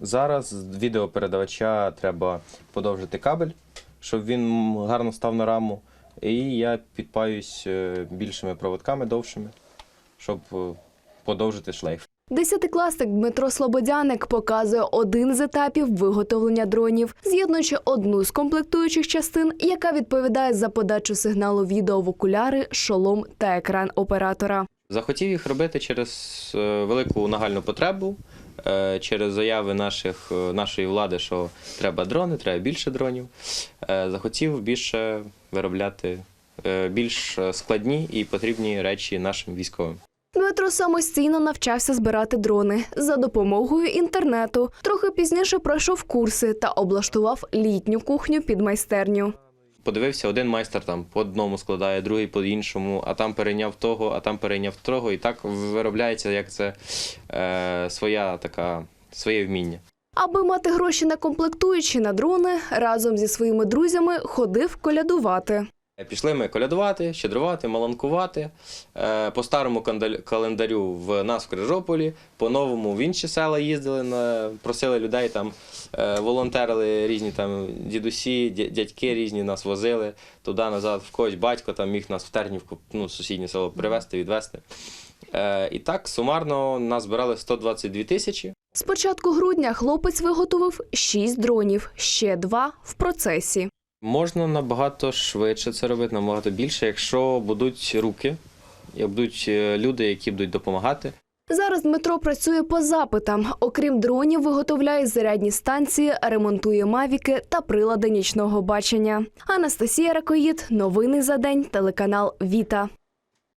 Зараз з відеопередавача треба подовжити кабель, щоб він гарно став на раму. І я підпаюсь е, більшими проводками довшими, щоб е, подовжити шлейф. Десятикласник Дмитро Слободяник показує один з етапів виготовлення дронів, з'єднуючи одну з комплектуючих частин, яка відповідає за подачу сигналу відео в окуляри, шолом та екран оператора. Захотів їх робити через е, велику нагальну потребу, через заяви наших, е, нашої влади, що треба дрони, треба більше дронів. Е, Захотів більше виробляти е, більш складні і потрібні речі нашим військовим. Дмитро самостійно навчався збирати дрони за допомогою інтернету. Трохи пізніше пройшов курси та облаштував літню кухню під майстерню. Подивився, один майстер там по одному складає, другий по іншому, а там перейняв того, а там перейняв того. І так виробляється як це е, своя така своє вміння. Аби мати гроші на комплектуючі на дрони, разом зі своїми друзями ходив колядувати. Пішли ми колядувати, щедрувати, маланкувати. Е, По старому календарю в нас в Крижополі, по новому в інші села їздили, просили людей там, е, волонтерили різні там дідусі, дядьки різні нас возили туди назад. В когось батько там міг нас в Тернівку, ну, сусіднє село привезти, відвезти. Е, І так сумарно нас збирали 122 тисячі. З початку грудня хлопець виготовив шість дронів, ще два в процесі. Можна набагато швидше це робити, набагато більше, якщо будуть руки, і будуть е, люди, які будуть допомагати. Зараз Дмитро працює по запитам. Окрім дронів, виготовляє зарядні станції, ремонтує мавіки та прилади нічного бачення. Анастасія Ракоїд, новини за день, телеканал Віта.